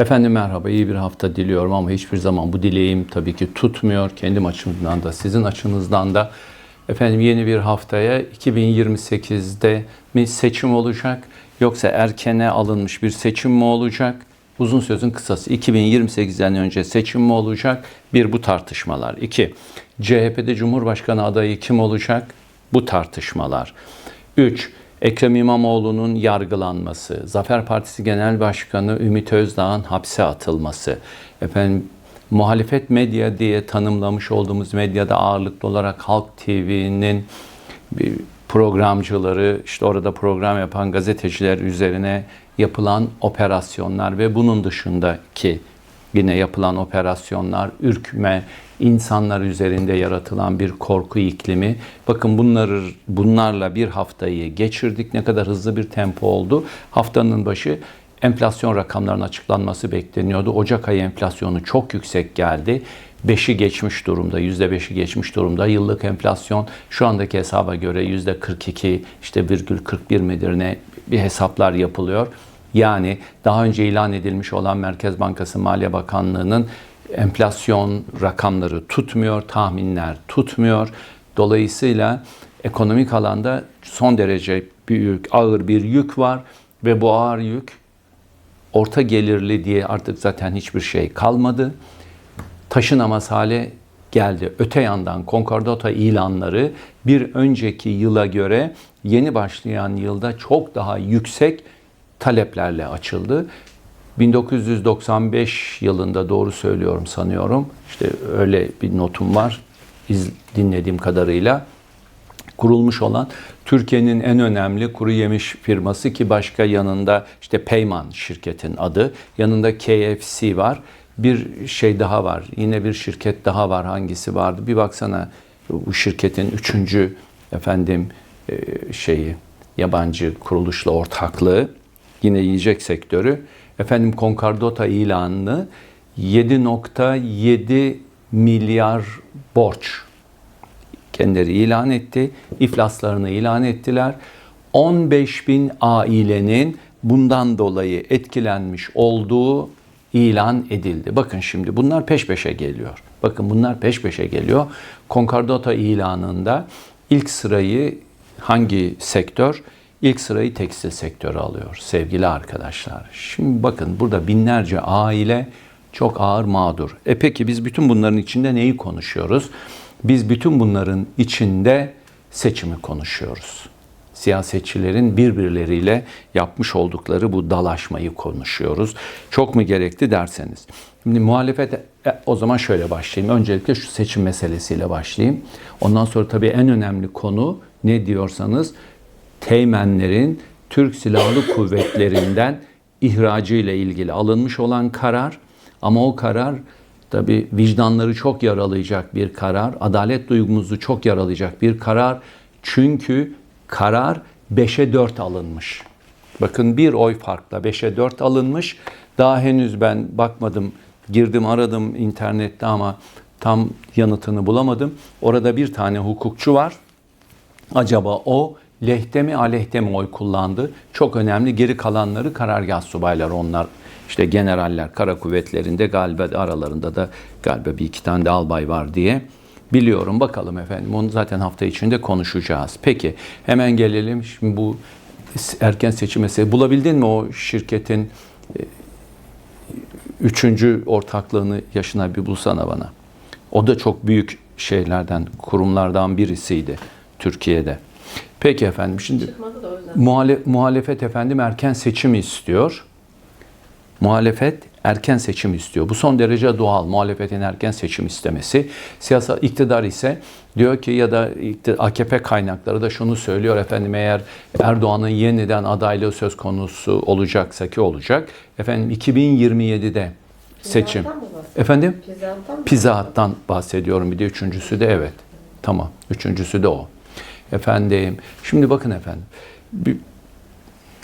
Efendim merhaba, iyi bir hafta diliyorum ama hiçbir zaman bu dileğim tabii ki tutmuyor. Kendim açımdan da, sizin açınızdan da. Efendim yeni bir haftaya 2028'de mi seçim olacak yoksa erkene alınmış bir seçim mi olacak? Uzun sözün kısası 2028'den önce seçim mi olacak? Bir bu tartışmalar. İki, CHP'de Cumhurbaşkanı adayı kim olacak? Bu tartışmalar. Üç, Ekrem İmamoğlu'nun yargılanması, Zafer Partisi Genel Başkanı Ümit Özdağ'ın hapse atılması, efendim muhalefet medya diye tanımlamış olduğumuz medyada ağırlıklı olarak Halk TV'nin programcıları, işte orada program yapan gazeteciler üzerine yapılan operasyonlar ve bunun dışındaki yine yapılan operasyonlar, ürkme, insanlar üzerinde yaratılan bir korku iklimi. Bakın bunları bunlarla bir haftayı geçirdik. Ne kadar hızlı bir tempo oldu. Haftanın başı enflasyon rakamlarının açıklanması bekleniyordu. Ocak ayı enflasyonu çok yüksek geldi. 5'i geçmiş durumda, %5'i geçmiş durumda. Yıllık enflasyon şu andaki hesaba göre %42, işte virgül 41 midir ne bir hesaplar yapılıyor. Yani daha önce ilan edilmiş olan Merkez Bankası Maliye Bakanlığı'nın enflasyon rakamları tutmuyor, tahminler tutmuyor. Dolayısıyla ekonomik alanda son derece büyük, ağır bir yük var ve bu ağır yük orta gelirli diye artık zaten hiçbir şey kalmadı. Taşınamaz hale geldi. Öte yandan konkordata ilanları bir önceki yıla göre yeni başlayan yılda çok daha yüksek taleplerle açıldı. 1995 yılında doğru söylüyorum sanıyorum. İşte öyle bir notum var. İz, dinlediğim kadarıyla kurulmuş olan Türkiye'nin en önemli kuru yemiş firması ki başka yanında işte Peyman şirketin adı. Yanında KFC var. Bir şey daha var. Yine bir şirket daha var. Hangisi vardı? Bir baksana bu şirketin üçüncü efendim şeyi yabancı kuruluşla ortaklığı yine yiyecek sektörü efendim Concordata ilanını 7.7 milyar borç kendileri ilan etti. İflaslarını ilan ettiler. 15 bin ailenin bundan dolayı etkilenmiş olduğu ilan edildi. Bakın şimdi bunlar peş peşe geliyor. Bakın bunlar peş peşe geliyor. Concordata ilanında ilk sırayı hangi sektör? İlk sırayı tekstil sektörü alıyor sevgili arkadaşlar. Şimdi bakın burada binlerce aile çok ağır mağdur. E peki biz bütün bunların içinde neyi konuşuyoruz? Biz bütün bunların içinde seçimi konuşuyoruz. Siyasetçilerin birbirleriyle yapmış oldukları bu dalaşmayı konuşuyoruz. Çok mu gerekli derseniz. Şimdi muhalefet e, o zaman şöyle başlayayım. Öncelikle şu seçim meselesiyle başlayayım. Ondan sonra tabii en önemli konu ne diyorsanız teğmenlerin Türk Silahlı Kuvvetlerinden ihracı ile ilgili alınmış olan karar ama o karar tabi vicdanları çok yaralayacak bir karar, adalet duygumuzu çok yaralayacak bir karar. Çünkü karar 5'e 4 alınmış. Bakın bir oy farkla 5'e 4 alınmış. Daha henüz ben bakmadım, girdim aradım internette ama tam yanıtını bulamadım. Orada bir tane hukukçu var. Acaba o lehte mi aleyhte mi oy kullandı? Çok önemli. Geri kalanları karargah subayları onlar. İşte generaller kara kuvvetlerinde galiba aralarında da galiba bir iki tane de albay var diye biliyorum. Bakalım efendim onu zaten hafta içinde konuşacağız. Peki hemen gelelim şimdi bu erken seçim meselesi. Bulabildin mi o şirketin e, üçüncü ortaklığını yaşına bir bulsana bana. O da çok büyük şeylerden, kurumlardan birisiydi Türkiye'de. Peki efendim şimdi muhale, muhalefet efendim erken seçim istiyor. Muhalefet erken seçim istiyor. Bu son derece doğal. Muhalefetin erken seçim istemesi. Siyasal iktidar ise diyor ki ya da AKP kaynakları da şunu söylüyor efendim eğer Erdoğan'ın yeniden adaylığı söz konusu olacaksa ki olacak. Efendim 2027'de seçim. Efendim? Pizza Hut'tan bahsediyorum bir de üçüncüsü de evet. Tamam. Üçüncüsü de o. Efendim, şimdi bakın efendim. Bir,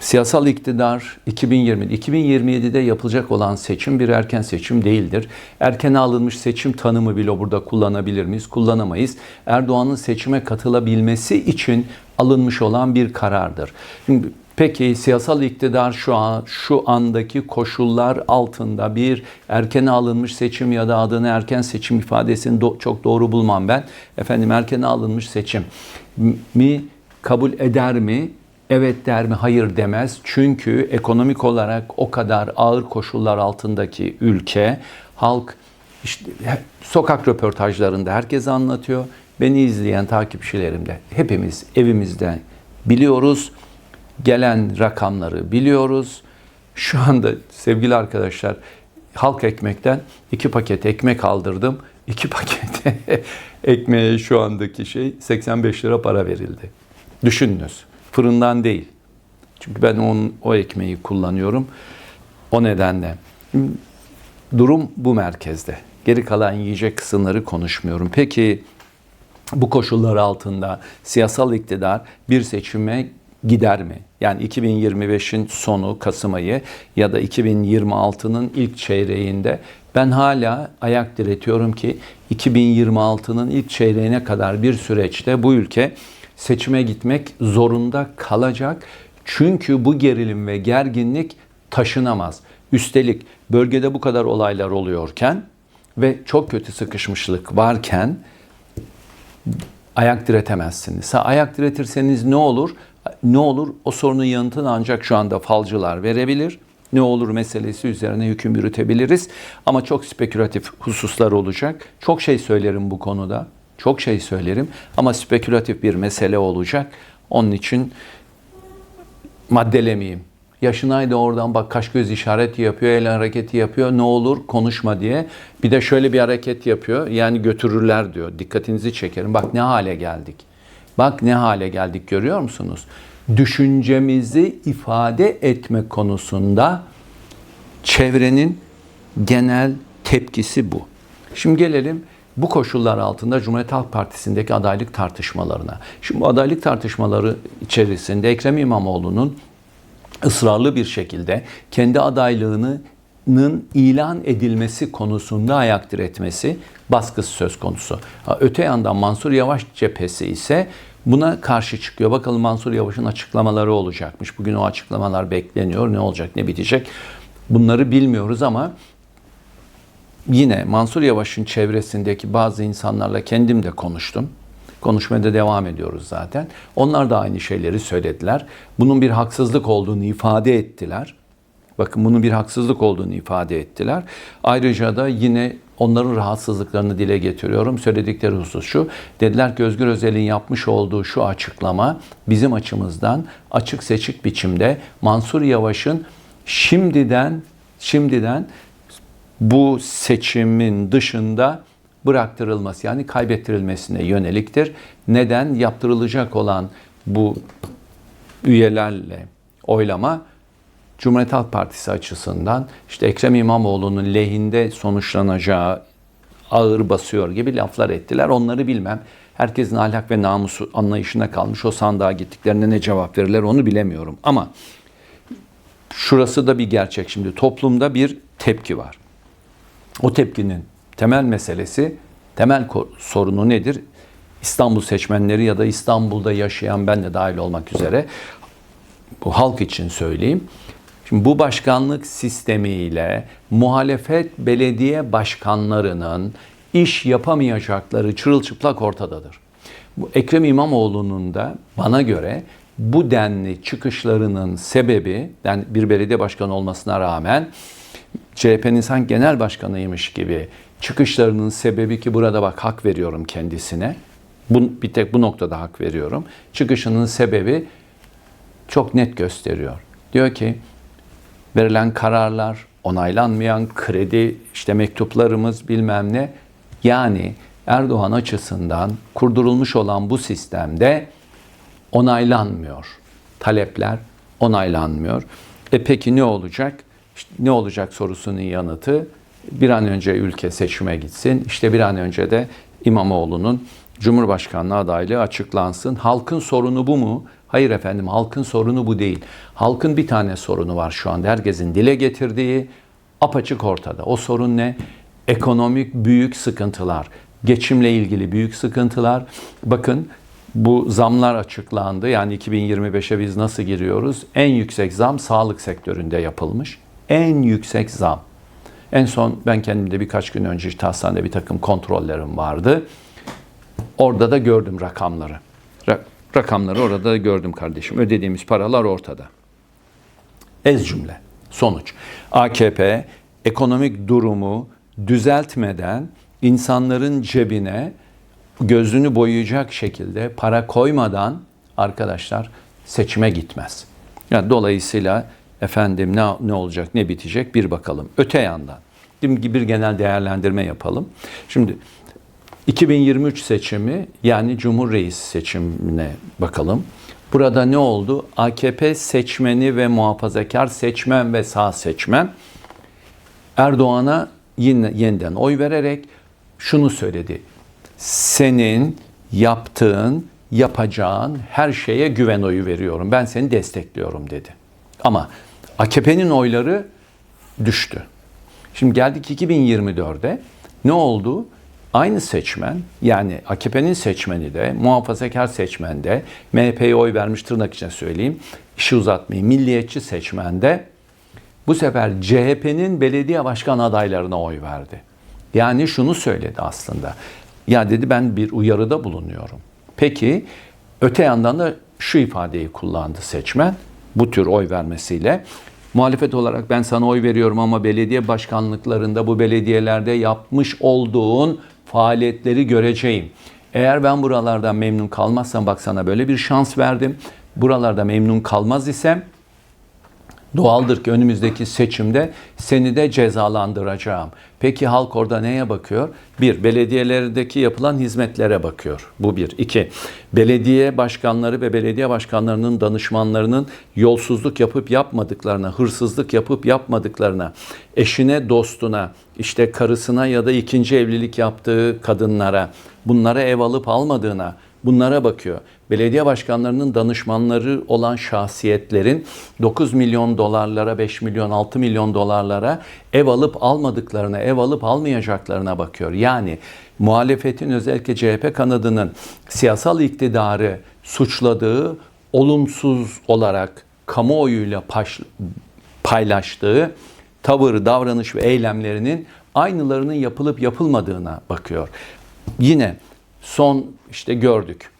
siyasal iktidar 2020 2027'de yapılacak olan seçim bir erken seçim değildir. Erkene alınmış seçim tanımı bile burada kullanabilir miyiz? Kullanamayız. Erdoğan'ın seçime katılabilmesi için alınmış olan bir karardır. Şimdi Peki siyasal iktidar şu an şu andaki koşullar altında bir erken alınmış seçim ya da adını erken seçim ifadesini do- çok doğru bulmam ben. Efendim erken alınmış seçim mi kabul eder mi? Evet der mi? Hayır demez. Çünkü ekonomik olarak o kadar ağır koşullar altındaki ülke, halk işte sokak röportajlarında herkes anlatıyor. Beni izleyen takipçilerim de hepimiz evimizde biliyoruz. Gelen rakamları biliyoruz. Şu anda sevgili arkadaşlar halk ekmekten iki paket ekmek aldırdım. İki paket ekmeğe şu andaki şey 85 lira para verildi. Düşününüz. Fırından değil. Çünkü ben onun, o ekmeği kullanıyorum. O nedenle. Durum bu merkezde. Geri kalan yiyecek kısımları konuşmuyorum. Peki bu koşullar altında siyasal iktidar bir seçime gider mi? Yani 2025'in sonu Kasım ayı ya da 2026'nın ilk çeyreğinde ben hala ayak diretiyorum ki 2026'nın ilk çeyreğine kadar bir süreçte bu ülke seçime gitmek zorunda kalacak. Çünkü bu gerilim ve gerginlik taşınamaz. Üstelik bölgede bu kadar olaylar oluyorken ve çok kötü sıkışmışlık varken ayak diretemezsiniz. Ha, ayak diretirseniz ne olur? Ne olur? O sorunun yanıtını ancak şu anda falcılar verebilir. Ne olur meselesi üzerine hüküm yürütebiliriz. Ama çok spekülatif hususlar olacak. Çok şey söylerim bu konuda. Çok şey söylerim ama spekülatif bir mesele olacak. Onun için maddelemeyeyim. Yaşınay da oradan bak kaş göz işareti yapıyor, el hareketi yapıyor. Ne olur konuşma diye. Bir de şöyle bir hareket yapıyor. Yani götürürler diyor. Dikkatinizi çekerim. Bak ne hale geldik. Bak ne hale geldik görüyor musunuz? Düşüncemizi ifade etme konusunda çevrenin genel tepkisi bu. Şimdi gelelim bu koşullar altında Cumhuriyet Halk Partisi'ndeki adaylık tartışmalarına. Şimdi bu adaylık tartışmaları içerisinde Ekrem İmamoğlu'nun ısrarlı bir şekilde kendi adaylığının ilan edilmesi konusunda ayak diretmesi baskısı söz konusu. Öte yandan Mansur Yavaş cephesi ise buna karşı çıkıyor. Bakalım Mansur Yavaş'ın açıklamaları olacakmış. Bugün o açıklamalar bekleniyor. Ne olacak, ne bitecek? Bunları bilmiyoruz ama yine Mansur Yavaş'ın çevresindeki bazı insanlarla kendim de konuştum. Konuşmaya da devam ediyoruz zaten. Onlar da aynı şeyleri söylediler. Bunun bir haksızlık olduğunu ifade ettiler. Bakın bunun bir haksızlık olduğunu ifade ettiler. Ayrıca da yine onların rahatsızlıklarını dile getiriyorum. Söyledikleri husus şu. Dediler ki Özgür Özel'in yapmış olduğu şu açıklama bizim açımızdan açık seçik biçimde Mansur Yavaş'ın şimdiden şimdiden bu seçimin dışında bıraktırılması yani kaybettirilmesine yöneliktir. Neden? Yaptırılacak olan bu üyelerle oylama Cumhuriyet Halk Partisi açısından işte Ekrem İmamoğlu'nun lehinde sonuçlanacağı ağır basıyor gibi laflar ettiler. Onları bilmem. Herkesin ahlak ve namusu anlayışına kalmış. O sandığa gittiklerinde ne cevap verirler onu bilemiyorum. Ama şurası da bir gerçek şimdi. Toplumda bir tepki var. O tepkinin temel meselesi, temel sorunu nedir? İstanbul seçmenleri ya da İstanbul'da yaşayan ben de dahil olmak üzere bu halk için söyleyeyim. Şimdi bu başkanlık sistemiyle muhalefet belediye başkanlarının iş yapamayacakları çırılçıplak ortadadır. Bu Ekrem İmamoğlu'nun da bana göre bu denli çıkışlarının sebebi, yani bir belediye başkanı olmasına rağmen CHP'nin sanki genel başkanıymış gibi çıkışlarının sebebi ki burada bak hak veriyorum kendisine. Bu, bir tek bu noktada hak veriyorum. Çıkışının sebebi çok net gösteriyor. Diyor ki verilen kararlar, onaylanmayan kredi, işte mektuplarımız bilmem ne. Yani Erdoğan açısından kurdurulmuş olan bu sistemde onaylanmıyor. Talepler onaylanmıyor. E peki ne olacak? İşte ne olacak sorusunun yanıtı bir an önce ülke seçime gitsin. İşte bir an önce de İmamoğlu'nun Cumhurbaşkanlığı adaylığı açıklansın. Halkın sorunu bu mu? Hayır efendim halkın sorunu bu değil. Halkın bir tane sorunu var şu anda. Herkesin dile getirdiği apaçık ortada. O sorun ne? Ekonomik büyük sıkıntılar. Geçimle ilgili büyük sıkıntılar. Bakın bu zamlar açıklandı. Yani 2025'e biz nasıl giriyoruz? En yüksek zam sağlık sektöründe yapılmış. En yüksek zam. En son ben kendimde birkaç gün önce işte hastanede bir takım kontrollerim vardı. Orada da gördüm rakamları. Ra- rakamları orada da gördüm kardeşim. Ödediğimiz paralar ortada. Ez cümle. Sonuç. AKP ekonomik durumu düzeltmeden insanların cebine gözünü boyayacak şekilde para koymadan arkadaşlar seçime gitmez. Yani dolayısıyla efendim ne, ne olacak ne bitecek bir bakalım. Öte yandan şimdi bir genel değerlendirme yapalım. Şimdi 2023 seçimi yani Cumhur seçimine bakalım. Burada ne oldu? AKP seçmeni ve muhafazakar seçmen ve sağ seçmen Erdoğan'a yine yeniden oy vererek şunu söyledi. Senin yaptığın, yapacağın her şeye güven oyu veriyorum. Ben seni destekliyorum dedi. Ama AKP'nin oyları düştü. Şimdi geldik 2024'de ne oldu? Aynı seçmen yani AKP'nin seçmeni de muhafazakar seçmen de MHP'ye oy vermiş tırnak içine söyleyeyim. işi uzatmayayım. Milliyetçi seçmen de bu sefer CHP'nin belediye başkan adaylarına oy verdi. Yani şunu söyledi aslında. Ya dedi ben bir uyarıda bulunuyorum. Peki öte yandan da şu ifadeyi kullandı seçmen bu tür oy vermesiyle. Muhalefet olarak ben sana oy veriyorum ama belediye başkanlıklarında bu belediyelerde yapmış olduğun faaliyetleri göreceğim. Eğer ben buralardan memnun kalmazsam bak sana böyle bir şans verdim. Buralarda memnun kalmaz isem Doğaldır ki önümüzdeki seçimde seni de cezalandıracağım. Peki halk orada neye bakıyor? Bir, belediyelerdeki yapılan hizmetlere bakıyor. Bu bir. İki, belediye başkanları ve belediye başkanlarının danışmanlarının yolsuzluk yapıp yapmadıklarına, hırsızlık yapıp yapmadıklarına, eşine, dostuna, işte karısına ya da ikinci evlilik yaptığı kadınlara, bunlara ev alıp almadığına, bunlara bakıyor. Belediye başkanlarının danışmanları olan şahsiyetlerin 9 milyon dolarlara, 5 milyon, 6 milyon dolarlara ev alıp almadıklarına, ev alıp almayacaklarına bakıyor. Yani muhalefetin özellikle CHP kanadının siyasal iktidarı suçladığı, olumsuz olarak kamuoyuyla paylaştığı tavır, davranış ve eylemlerinin aynılarının yapılıp yapılmadığına bakıyor. Yine son işte gördük.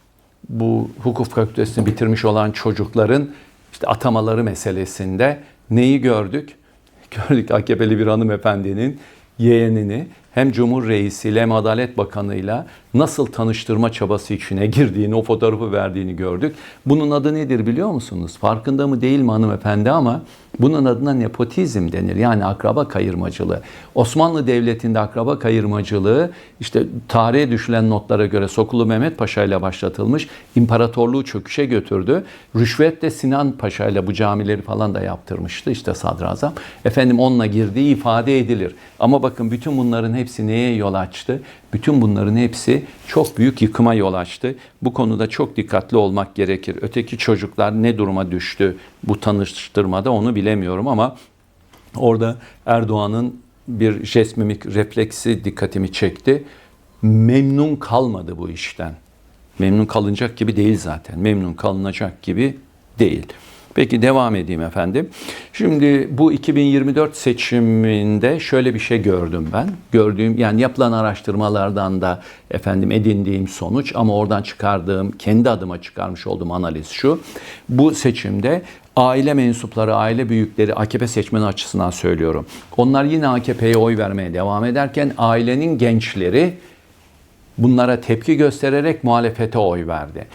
Bu hukuk fakültesini bitirmiş olan çocukların işte atamaları meselesinde neyi gördük? Gördük AKP'li bir hanımefendinin yeğenini hem Cumhur Reisi ile hem Adalet Bakanı'yla nasıl tanıştırma çabası içine girdiğini, o fotoğrafı verdiğini gördük. Bunun adı nedir biliyor musunuz? Farkında mı değil mi hanımefendi ama bunun adına nepotizm denir. Yani akraba kayırmacılığı. Osmanlı Devleti'nde akraba kayırmacılığı işte tarihe düşülen notlara göre Sokulu Mehmet Paşa ile başlatılmış. imparatorluğu çöküşe götürdü. Rüşvet de Sinan Paşa ile bu camileri falan da yaptırmıştı işte sadrazam. Efendim onunla girdiği ifade edilir. Ama bakın bütün bunların hepsi neye yol açtı? Bütün bunların hepsi çok büyük yıkıma yol açtı. Bu konuda çok dikkatli olmak gerekir. Öteki çocuklar ne duruma düştü bu tanıştırmada onu bilemiyorum ama orada Erdoğan'ın bir jest mimik refleksi dikkatimi çekti. Memnun kalmadı bu işten. Memnun kalınacak gibi değil zaten. Memnun kalınacak gibi değil. Peki devam edeyim efendim. Şimdi bu 2024 seçiminde şöyle bir şey gördüm ben. Gördüğüm yani yapılan araştırmalardan da efendim edindiğim sonuç ama oradan çıkardığım kendi adıma çıkarmış olduğum analiz şu. Bu seçimde aile mensupları, aile büyükleri AKP seçmeni açısından söylüyorum. Onlar yine AKP'ye oy vermeye devam ederken ailenin gençleri bunlara tepki göstererek muhalefete oy verdi.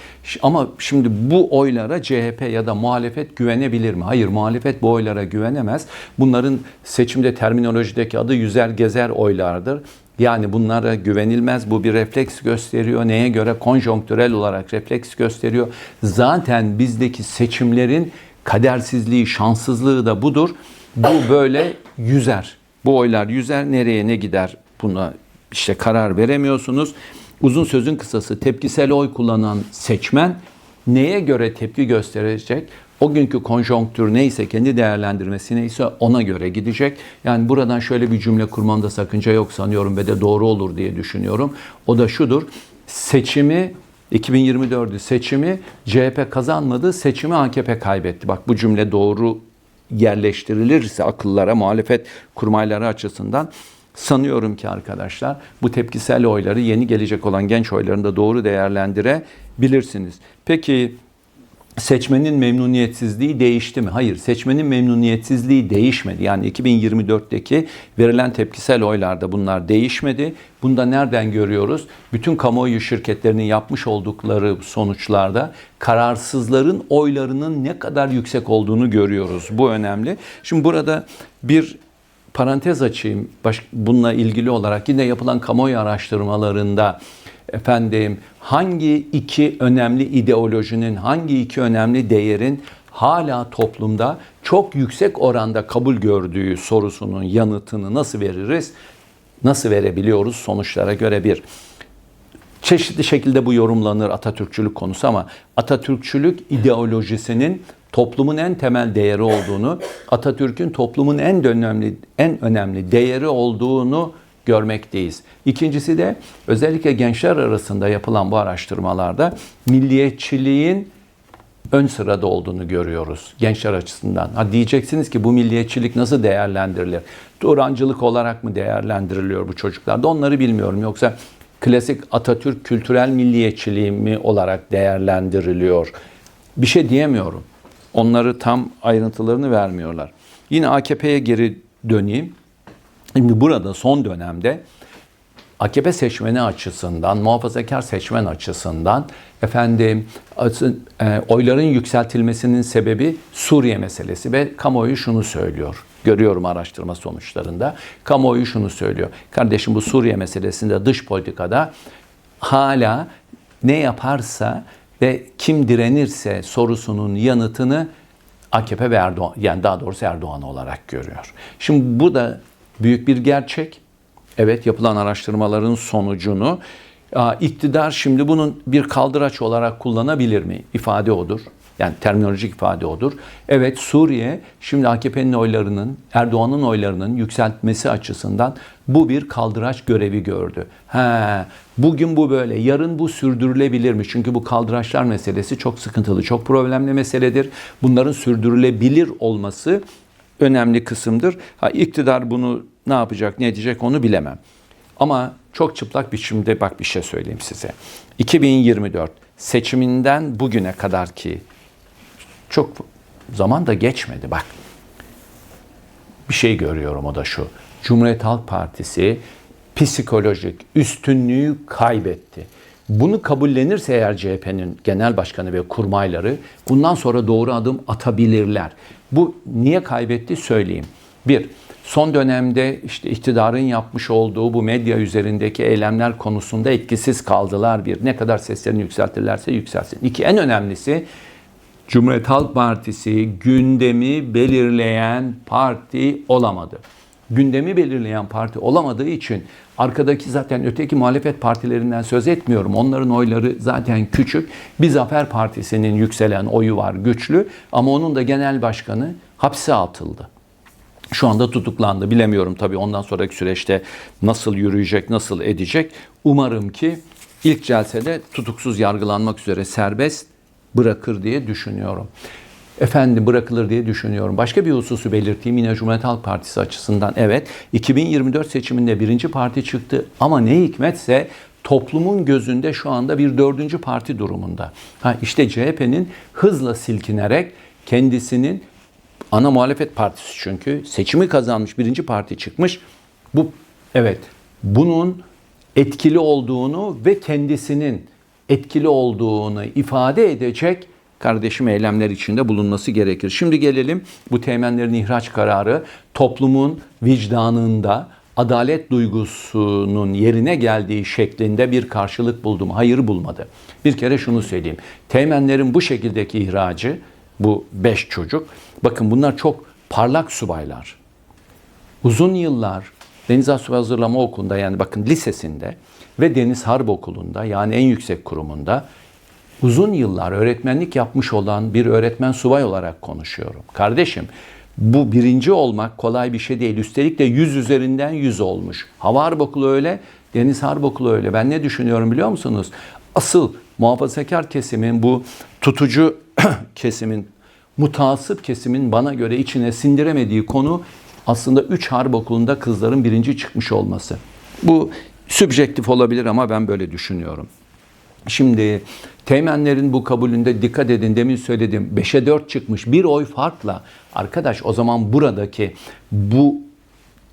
Ama şimdi bu oylara CHP ya da muhalefet güvenebilir mi? Hayır, muhalefet bu oylara güvenemez. Bunların seçimde terminolojideki adı yüzer gezer oylardır. Yani bunlara güvenilmez. Bu bir refleks gösteriyor. Neye göre? Konjonktürel olarak refleks gösteriyor. Zaten bizdeki seçimlerin kadersizliği, şanssızlığı da budur. Bu böyle yüzer. Bu oylar yüzer. Nereye ne gider? Buna işte karar veremiyorsunuz. Uzun sözün kısası tepkisel oy kullanan seçmen neye göre tepki gösterecek? O günkü konjonktür neyse, kendi değerlendirmesi neyse ona göre gidecek. Yani buradan şöyle bir cümle kurmamda sakınca yok sanıyorum ve de doğru olur diye düşünüyorum. O da şudur. Seçimi 2024'ü seçimi CHP kazanmadı, seçimi AKP kaybetti. Bak bu cümle doğru yerleştirilirse akıllara, muhalefet kurmayları açısından sanıyorum ki arkadaşlar bu tepkisel oyları yeni gelecek olan genç oylarını da doğru değerlendirebilirsiniz. Peki seçmenin memnuniyetsizliği değişti mi? Hayır, seçmenin memnuniyetsizliği değişmedi. Yani 2024'teki verilen tepkisel oylarda bunlar değişmedi. Bunda nereden görüyoruz? Bütün kamuoyu şirketlerinin yapmış oldukları sonuçlarda kararsızların oylarının ne kadar yüksek olduğunu görüyoruz. Bu önemli. Şimdi burada bir parantez açayım. Baş, bununla ilgili olarak yine yapılan kamuoyu araştırmalarında efendim hangi iki önemli ideolojinin, hangi iki önemli değerin hala toplumda çok yüksek oranda kabul gördüğü sorusunun yanıtını nasıl veririz? Nasıl verebiliyoruz sonuçlara göre bir. Çeşitli şekilde bu yorumlanır Atatürkçülük konusu ama Atatürkçülük ideolojisinin toplumun en temel değeri olduğunu, Atatürk'ün toplumun en önemli en önemli değeri olduğunu görmekteyiz. İkincisi de özellikle gençler arasında yapılan bu araştırmalarda milliyetçiliğin ön sırada olduğunu görüyoruz gençler açısından. Ha diyeceksiniz ki bu milliyetçilik nasıl değerlendirilir? Turancılık olarak mı değerlendiriliyor bu çocuklarda? Onları bilmiyorum. Yoksa klasik Atatürk kültürel milliyetçiliği mi olarak değerlendiriliyor? Bir şey diyemiyorum. Onları tam ayrıntılarını vermiyorlar. Yine AKP'ye geri döneyim. Şimdi burada son dönemde AKP seçmeni açısından, muhafazakar seçmen açısından efendim e, oyların yükseltilmesinin sebebi Suriye meselesi ve kamuoyu şunu söylüyor. Görüyorum araştırma sonuçlarında. Kamuoyu şunu söylüyor. Kardeşim bu Suriye meselesinde dış politikada hala ne yaparsa ve kim direnirse sorusunun yanıtını AKP ve Erdoğan yani daha doğrusu Erdoğan olarak görüyor. Şimdi bu da büyük bir gerçek. Evet yapılan araştırmaların sonucunu iktidar şimdi bunun bir kaldıraç olarak kullanabilir mi? İfade odur. Yani terminolojik ifade odur. Evet Suriye şimdi AKP'nin oylarının, Erdoğan'ın oylarının yükseltmesi açısından bu bir kaldıraç görevi gördü. He, bugün bu böyle, yarın bu sürdürülebilir mi? Çünkü bu kaldıraçlar meselesi çok sıkıntılı, çok problemli meseledir. Bunların sürdürülebilir olması önemli kısımdır. Ha iktidar bunu ne yapacak, ne edecek onu bilemem. Ama çok çıplak biçimde bak bir şey söyleyeyim size. 2024 seçiminden bugüne kadar ki çok zaman da geçmedi bak. Bir şey görüyorum o da şu. Cumhuriyet Halk Partisi psikolojik üstünlüğü kaybetti. Bunu kabullenirse eğer CHP'nin genel başkanı ve kurmayları bundan sonra doğru adım atabilirler. Bu niye kaybetti söyleyeyim. Bir, son dönemde işte iktidarın yapmış olduğu bu medya üzerindeki eylemler konusunda etkisiz kaldılar bir. Ne kadar seslerini yükseltirlerse yükselsin. İki, en önemlisi Cumhuriyet Halk Partisi gündemi belirleyen parti olamadı. Gündemi belirleyen parti olamadığı için arkadaki zaten öteki muhalefet partilerinden söz etmiyorum. Onların oyları zaten küçük. Bir Zafer Partisi'nin yükselen oyu var güçlü ama onun da genel başkanı hapse atıldı. Şu anda tutuklandı. Bilemiyorum tabii ondan sonraki süreçte nasıl yürüyecek, nasıl edecek. Umarım ki ilk celsede tutuksuz yargılanmak üzere serbest bırakır diye düşünüyorum. Efendim bırakılır diye düşünüyorum. Başka bir hususu belirteyim yine Cumhuriyet Halk Partisi açısından. Evet 2024 seçiminde birinci parti çıktı ama ne hikmetse toplumun gözünde şu anda bir dördüncü parti durumunda. Ha işte CHP'nin hızla silkinerek kendisinin ana muhalefet partisi çünkü seçimi kazanmış birinci parti çıkmış. Bu evet bunun etkili olduğunu ve kendisinin etkili olduğunu ifade edecek kardeşim eylemler içinde bulunması gerekir. Şimdi gelelim bu teğmenlerin ihraç kararı toplumun vicdanında adalet duygusunun yerine geldiği şeklinde bir karşılık buldu mu? Hayır bulmadı. Bir kere şunu söyleyeyim. Teğmenlerin bu şekildeki ihracı bu beş çocuk bakın bunlar çok parlak subaylar. Uzun yıllar Deniz Asubay Hazırlama Okulu'nda yani bakın lisesinde ve Deniz Harp Okulu'nda yani en yüksek kurumunda uzun yıllar öğretmenlik yapmış olan bir öğretmen subay olarak konuşuyorum. Kardeşim bu birinci olmak kolay bir şey değil. Üstelik de 100 üzerinden 100 olmuş. Hava Harp Okulu öyle, Deniz Harp Okulu öyle. Ben ne düşünüyorum biliyor musunuz? Asıl muhafazakar kesimin bu tutucu kesimin mutasip kesimin bana göre içine sindiremediği konu aslında 3 harp okulunda kızların birinci çıkmış olması. Bu sübjektif olabilir ama ben böyle düşünüyorum. Şimdi teğmenlerin bu kabulünde dikkat edin demin söyledim 5'e 4 çıkmış bir oy farkla arkadaş o zaman buradaki bu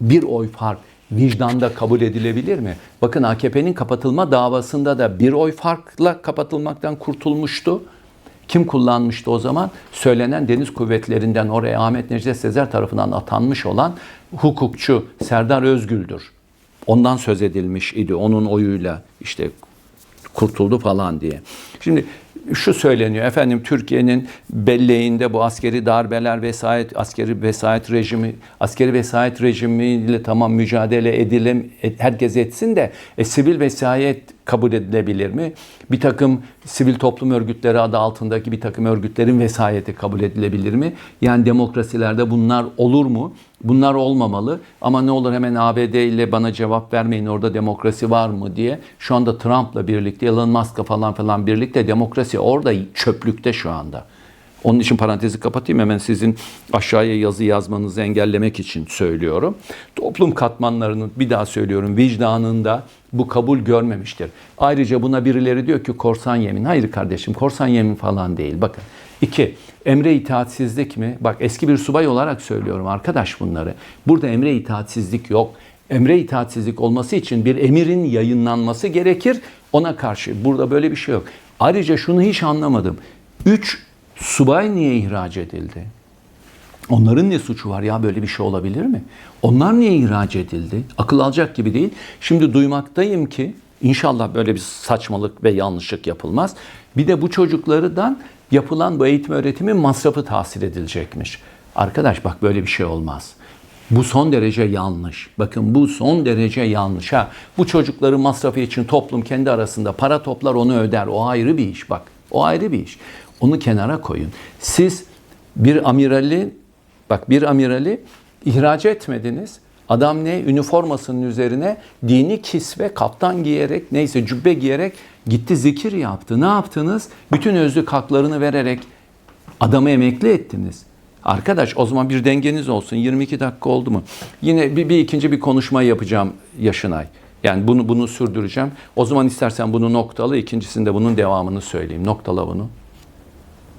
bir oy fark vicdanda kabul edilebilir mi? Bakın AKP'nin kapatılma davasında da bir oy farkla kapatılmaktan kurtulmuştu. Kim kullanmıştı o zaman? Söylenen deniz kuvvetlerinden oraya Ahmet Necdet Sezer tarafından atanmış olan hukukçu Serdar Özgül'dür. Ondan söz edilmiş idi. Onun oyuyla işte kurtuldu falan diye. Şimdi şu söyleniyor efendim Türkiye'nin belleğinde bu askeri darbeler vesayet askeri vesayet rejimi askeri vesayet rejimiyle tamam mücadele edilem et- herkes etsin de e, sivil vesayet kabul edilebilir mi? Bir takım sivil toplum örgütleri adı altındaki bir takım örgütlerin vesayeti kabul edilebilir mi? Yani demokrasilerde bunlar olur mu? Bunlar olmamalı ama ne olur hemen ABD ile bana cevap vermeyin orada demokrasi var mı diye. Şu anda Trump'la birlikte Elon Musk'la falan falan birlikte demokrasi orada çöplükte şu anda. Onun için parantezi kapatayım hemen sizin aşağıya yazı yazmanızı engellemek için söylüyorum. Toplum katmanlarının bir daha söylüyorum vicdanında bu kabul görmemiştir. Ayrıca buna birileri diyor ki korsan yemin. Hayır kardeşim korsan yemin falan değil. Bakın. İki, emre itaatsizlik mi? Bak eski bir subay olarak söylüyorum arkadaş bunları. Burada emre itaatsizlik yok. Emre itaatsizlik olması için bir emirin yayınlanması gerekir. Ona karşı burada böyle bir şey yok. Ayrıca şunu hiç anlamadım. Üç subay niye ihraç edildi? Onların ne suçu var ya böyle bir şey olabilir mi? Onlar niye ihraç edildi? Akıl alacak gibi değil. Şimdi duymaktayım ki inşallah böyle bir saçmalık ve yanlışlık yapılmaz. Bir de bu çocuklardan yapılan bu eğitim öğretimin masrafı tahsil edilecekmiş. Arkadaş bak böyle bir şey olmaz. Bu son derece yanlış. Bakın bu son derece yanlış. Ha, bu çocukların masrafı için toplum kendi arasında para toplar onu öder. O ayrı bir iş bak. O ayrı bir iş. Onu kenara koyun. Siz bir amirali bak bir amirali ihraç etmediniz. Adam ne? Üniformasının üzerine dini kisve, kaptan giyerek, neyse cübbe giyerek gitti zikir yaptı. Ne yaptınız? Bütün özlük haklarını vererek adamı emekli ettiniz. Arkadaş o zaman bir dengeniz olsun. 22 dakika oldu mu? Yine bir, bir ikinci bir konuşma yapacağım Yaşınay. Yani bunu bunu sürdüreceğim. O zaman istersen bunu noktala, ikincisinde bunun devamını söyleyeyim. Noktala bunu.